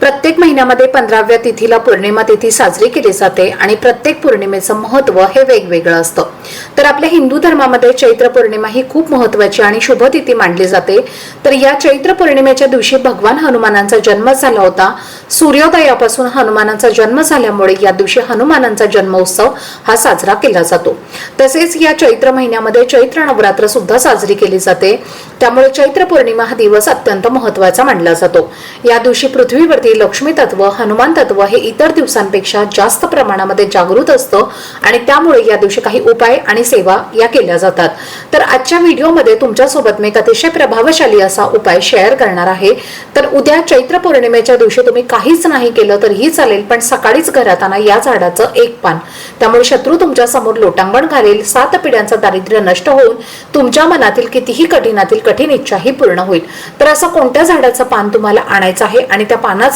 प्रत्येक महिन्यामध्ये पंधराव्या तिथीला पौर्णिमा तिथी साजरी केली जाते आणि प्रत्येक पौर्णिमेचं महत्त्व हे वेगवेगळं असतं. तर आपल्या हिंदू धर्मामध्ये चैत्र पौर्णिमा ही खूप महत्वाची आणि शुभ तिथी मानली जाते. तर या चैत्र पौर्णिमेच्या दिवशी भगवान हनुमानांचा जन्म झाला होता. सूर्योदयापासून हनुमानांचा जन्म झाल्यामुळे या दिवशी हनुमानांचा जन्मोत्सव हा साजरा केला जातो. तसेच या चैत्र महिन्यामध्ये चैत्र नवरात्र सुद्धा साजरी केली जाते. त्यामुळे चैत्र पौर्णिमा हा दिवस अत्यंत महत्त्वाचा मानला जातो. या दिवशी पृथ्वीवरती लक्ष्मी तत्व हनुमान तत्व हे इतर दिवसांपेक्षा जास्त प्रमाणामध्ये जागृत असतं आणि त्यामुळे या दिवशी काही उपाय आणि सेवा या केल्या जातात. तर आजच्या व्हिडिओमध्ये तुमच्यासोबत मी एक अतिशय प्रभावशाली असा उपाय शेअर करणार आहे. तर उद्या चैत्र पौर्णिमेच्या दिवशी तुम्ही काहीच नाही केलं तरीही चालेल पण सकाळीच घरात आणा या झाडाचं एक पान. त्यामुळे शत्रू तुमच्यासमोर लोटांगण घालेल सात पिढ्यांचं दारिद्र्य नष्ट होऊन तुमच्या मनातील कितीही कठीणातील कठीण इच्छाही पूर्ण होईल. तर असं कोणत्या झाडाचं पान तुम्हाला आणायचं आहे आणि त्या पानाचं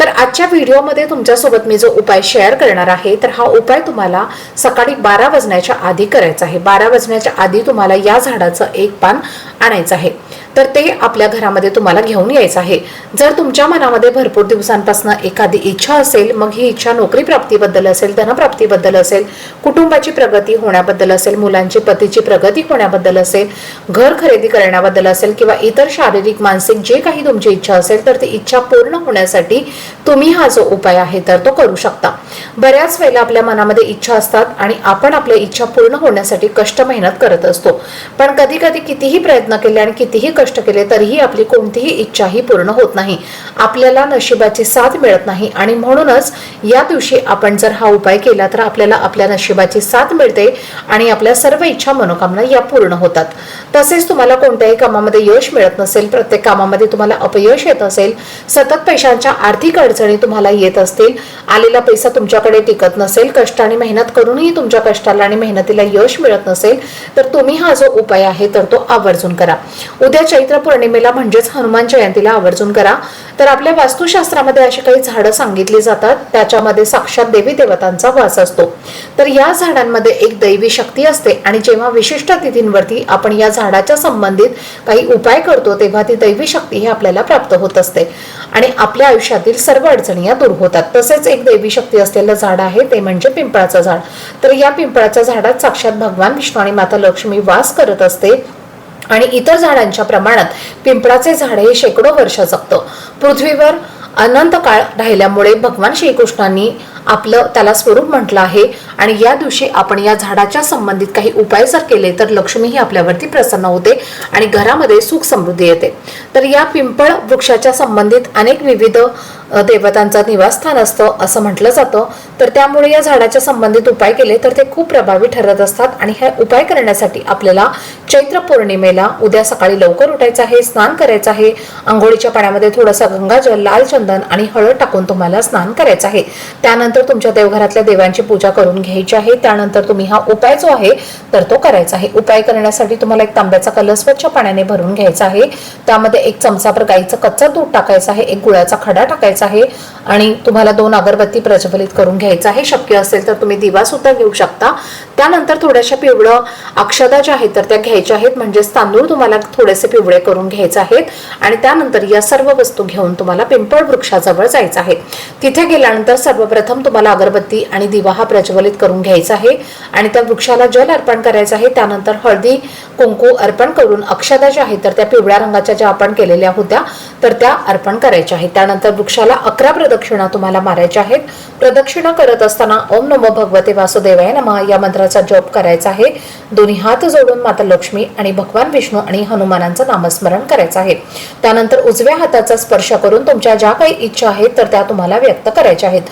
तर आजच्या व्हिडिओमध्ये तुमच्यासोबत मी जो उपाय शेअर करणार आहे तर हा उपाय तुम्हाला सकाळी बारा वाजण्याच्या आधी करायचा आहे. बारा वाजण्याच्या आधी तुम्हाला या झाडाचं एक पान आणायचं आहे. तर ते आपल्या घरामध्ये तुम्हाला घेऊन यायचं आहे. जर तुमच्या मनामध्ये भरपूर दिवसांपासून एखादी इच्छा असेल मग ही इच्छा नोकरी प्राप्तीबद्दल असेल धनप्राप्तीबद्दल असेल कुटुंबाची प्रगती होण्याबद्दल असेल मुलांची पतीची प्रगती होण्याबद्दल असेल घर खरेदी करण्याबद्दल असेल किंवा इतर शारीरिक मानसिक जे काही तुमची इच्छा असेल तर ती इच्छा पूर्ण होण्यासाठी तुम्ही हा जो उपाय आहे तर तो करू शकता. बऱ्याच वेळेला आपल्या मनामध्ये इच्छा असतात आणि आपण आपल्या इच्छा पूर्ण होण्यासाठी कष्ट मेहनत करत असतो. पण कधी कधी कितीही प्रयत्न केले आणि कितीही कष्ट केले तरीही आपली कोणतीही इच्छाही पूर्ण होत नाही. आपल्याला नशिबाची साथ मिळत नाही आणि म्हणूनच या दिवशी आपण जर हा उपाय केला तर आपल्याला आपल्या नशिबाची साथ मिळते आणि आपल्या सर्व इच्छा मनोकामना या पूर्ण होतात. तसेच तुम्हाला कोणत्याही कामामध्ये यश मिळत नसेल प्रत्येक कामामध्ये तुम्हाला अपयश येत असेल सतत पैशांच्या आर्थिक अडचणी तुम्हाला येत असतील आलेला पैसा तुमच्याकडे टिकत नसेल कष्ट आणि मेहनत करूनही तुमच्या कष्टाला आणि मेहनतीला यश मिळत नसेल तर तुम्ही हा जो उपाय आहे तर तो आवर्जून करा. उद्या चैत्र पौर्णिमेला म्हणजेच हनुमान जयंतीला आवर्जून करा. तर आपल्या वास्तुशास्त्रामध्ये अशी काही झाडं सांगितली जातात त्याच्यामध्ये साक्षात देवी देवतांचा वास असतो. तर या झाडांमध्ये एक दैवी शक्ती असते आणि जेव्हा विशिष्ट तिथींवरती आपण या झाडाच्या संबंधित काही उपाय करतो तेव्हा ती दैवी शक्ती ही आपल्याला प्राप्त होत असते. आणि आपल्या आयुष्यातील सर्व अडचणी या दूर होतात. तसेच एक दैवी शक्ती असलेलं झाड आहे ते म्हणजे पिंपळाचं झाड. तर या पिंपळाच्या झाडात साक्षात भगवान विष्णू आणि माता लक्ष्मी वास करत असते. आणि इतर झाडांच्या प्रमाणात पिंपळाचे झाड हे शेकडो वर्ष जगतं. पृथ्वीवर अनंत काळ राहिल्यामुळे भगवान श्रीकृष्णांनी आपलं त्याला स्वरूप म्हटलं आहे. आणि या दिवशी आपण या झाडाच्या संबंधित काही उपाय जर केले तर लक्ष्मी ही आपल्यावरती प्रसन्न होते आणि घरामध्ये सुख समृद्धी येते. तर या पिंपळ वृक्षाच्या संबंधित अनेक विविध देवतांचं निवासस्थान असतं असं म्हटलं जातं. तर त्यामुळे या झाडाच्या संबंधित उपाय केले तर ते खूप प्रभावी ठरत असतात. आणि हे उपाय करण्यासाठी आपल्याला चैत्र पौर्णिमेला उद्या सकाळी लवकर उठायचं आहे स्नान करायचं आहे. आंघोळीच्या पाण्यामध्ये थोडासा गंगाजल लाल चंदन आणि हळद टाकून तुम्हाला स्नान करायचं आहे. त्यानंतर तुमच्या देवघरातल्या देवांची पूजा करून घ्यायची आहे. त्यानंतर तुम्ही हा उपाय जो आहे तर तो करायचा आहे. उपाय करण्यासाठी तुम्हाला एक तांब्याचा कलर स्वच्छ पाण्याने भरून घ्यायचा आहे. त्यामध्ये एक चमचाभर गाईचं कच्चं दूध टाकायचं आहे. एक गुळाचा खडा टाकायचा आहे. आणि तुम्हाला दोन अगरबत्ती प्रज्वलित करून घ्यायचं आहे. शक्य असेल तर तुम्ही दिवा सुद्धा घेऊ शकता. त्यानंतर थोड्याशा पिवळं अक्षदा ज्या आहेत तर त्या घ्यायच्या आहेत. म्हणजेच तांदूळ तुम्हाला थोडेसे पिवळे करून घ्यायचे आहेत. आणि त्यानंतर या सर्व वस्तू घेऊन तुम्हाला पिंपळ वृक्षाजवळ जायचं आहे. तिथे गेल्यानंतर सर्वप्रथम तुम्हाला अगरबत्ती आणि दिवा हा प्रज्वलित करून घ्यायचा आहे. आणि त्या वृक्षाला जल अर्पण करायचं आहे. त्यानंतर हळदी कुंकू अर्पण करून अक्षदा ज्या आहेत तर त्या पिवळ्या रंगाच्या ज्या आपण केलेल्या होत्या तर त्या अर्पण करायच्या आहेत. त्यानंतर वृक्षाला अकरा प्रदक्षिणा तुम्हाला मारायच्या आहेत. प्रदक्षिणा करत असताना ओम नमो भगवते वासुदेवाय नमः या मंत्राचा जप करायचा आहे. दोन्ही हात जोडून माता लक्ष्मी आणि भगवान विष्णू आणि हनुमानांचं नामस्मरण करायचं आहे. त्यानंतर उजव्या हाताचा स्पर्श करून तुमच्या ज्या काही इच्छा आहेत तर त्या तुम्हाला व्यक्त करायच्या आहेत.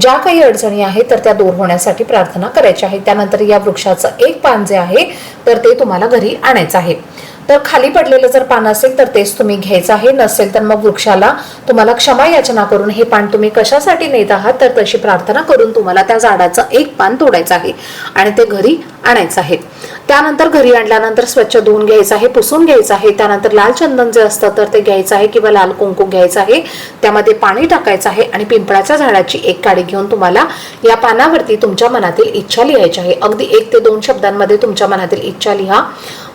ज्या काही अडचणी आहेत तर त्या दूर होण्यासाठी प्रार्थना करायच्या आहेत त्यानंतर या वृक्षाचं एक पान जे आहे तर ते तुम्हाला घरी आणायचं आहे. तर खाली पडलेलं जर पान असेल तर तेच तुम्ही घ्यायचं आहे. नसेल तर मग वृक्षाला तुम्हाला क्षमा याचना करून हे पान तुम्ही कशासाठी नेत आहात तर तशी प्रार्थना करून तुम्हाला त्या झाडाचं एक पान तोडायचं आहे आणि ते घरी आणायचं आहे. त्यानंतर घरी आणल्यानंतर स्वच्छ धुवून घ्यायचं आहे पुसून घ्यायचं आहे त्यानंतर लाल चंदन जे असतं तर ते घ्यायचं आहे किंवा लाल कुंकू घ्यायचं आहे. त्यामध्ये पाणी टाकायचं आहे आणि पिंपळाच्या झाडाची एक काडी घेऊन तुम्हाला या पानावरती तुमच्या मनातील इच्छा लिहायची आहे. अगदी एक ते दोन शब्दांमध्ये तुमच्या मनातील इच्छा लिहा.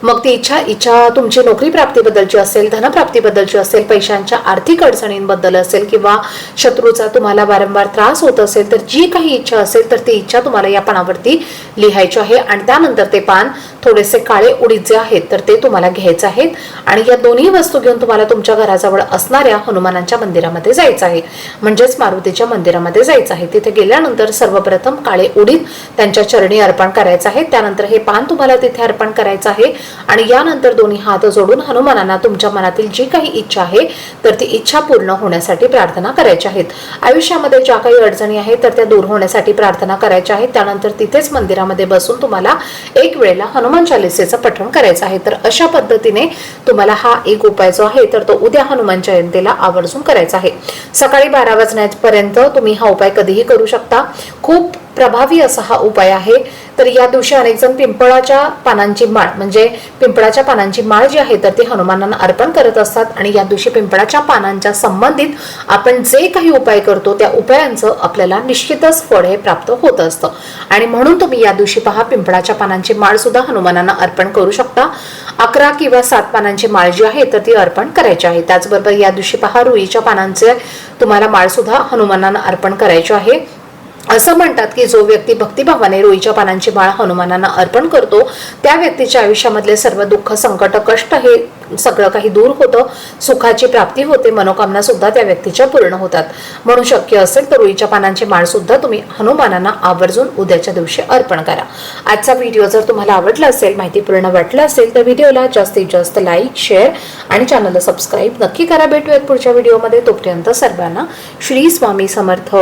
मग ती इच्छा इच्छा तुमची नोकरी प्राप्तीबद्दलची असेल धनप्राप्तीबद्दलची असेल पैशांच्या आर्थिक अडचणींबद्दल असेल किंवा शत्रूचा तुम्हाला वारंवार त्रास होत असेल तर जी काही इच्छा असेल तर ती इच्छा तुम्हाला या पानावरती लिहायची आहे. आणि त्यानंतर ते पान थोडेसे काळे उडीद जे आहेत तर ते तुम्हाला घ्यायचे आहेत. आणि या दोन्ही वस्तू घेऊन तुम्हाला तुमच्या घराजवळ असणाऱ्या हनुमानांच्या मंदिरामध्ये जायचं आहे. म्हणजेच मारुतीच्या मंदिरामध्ये जायचं आहे. तिथे गेल्यानंतर सर्वप्रथम काळे उडीद त्यांच्या चरणी अर्पण करायचं आहे. त्यानंतर हे पान तुम्हाला तिथे अर्पण करायचं आहे. आणि यानंतर दोन्ही हात जोडून हनुमानांना तुमच्या मनातील जी काही इच्छा आहे तर ती इच्छा पूर्ण होण्यासाठी प्रार्थना करायच्या आहेत. आयुष्यामध्ये ज्या काही अडचणी आहेत तर त्या दूर होण्यासाठी प्रार्थना करायच्या आहेत. त्यानंतर तिथेच मंदिरामध्ये बसून तुम्हाला एक वेळेला हनुमान चालिसेचं पठण करायचं आहे. तर अशा पद्धतीने तुम्हाला हा एक उपाय जो आहे तर तो उद्या हनुमान जयंतीला आवर्जून करायचा आहे. सकाळी बारा वाजण्यापर्यंत तुम्ही हा उपाय कधीही करू शकता. खूप प्रभावी असा हा उपाय आहे. तर या दिवशी अनेक जण पिंपळाच्या पानांची माळ म्हणजे पिंपळाच्या पानांची माळ जी आहे तर ती हनुमानांना अर्पण करत असतात. आणि या दिवशी पिंपळाच्या पानांच्या संबंधित आपण जे काही उपाय करतो त्या उपायांचं आपल्याला निश्चितच फळ हे प्राप्त होत असतं. आणि म्हणून तुम्ही या दिवशी पहा पिंपळाच्या पानांची माळ सुद्धा हनुमानांना अर्पण करू शकता. अकरा किंवा सात पानांची माळ जी आहे तर ती अर्पण करायची आहे. त्याचबरोबर या दिवशी पहा रुईच्या पानांचे तुम्हाला माळ सुद्धा हनुमानांना अर्पण करायची आहे. असं म्हणतात की जो व्यक्ती भक्तिभावाने रोईच्या पानांची माळ हनुमानांना अर्पण करतो त्या व्यक्तीच्या आयुष्यामधले सर्व दुःख संकट कष्ट हे सगळं काही दूर होतं सुखाची प्राप्ती होते मनोकामना सुद्धा त्या व्यक्तीच्या पूर्ण होतात. म्हणून शक्य असेल तर रुईच्या पानांची माळ सुद्धा तुम्ही हनुमानांना आवर्जून उद्याच्या दिवशी अर्पण करा. आजचा व्हिडिओ जर तुम्हाला आवडला असेल माहितीपूर्ण वाटलं असेल तर व्हिडिओला जास्तीत जास्त लाईक शेअर आणि चॅनलला सबस्क्राईब नक्की करा. भेटूयात पुढच्या व्हिडिओमध्ये. तोपर्यंत सर्वांना श्री स्वामी समर्थ.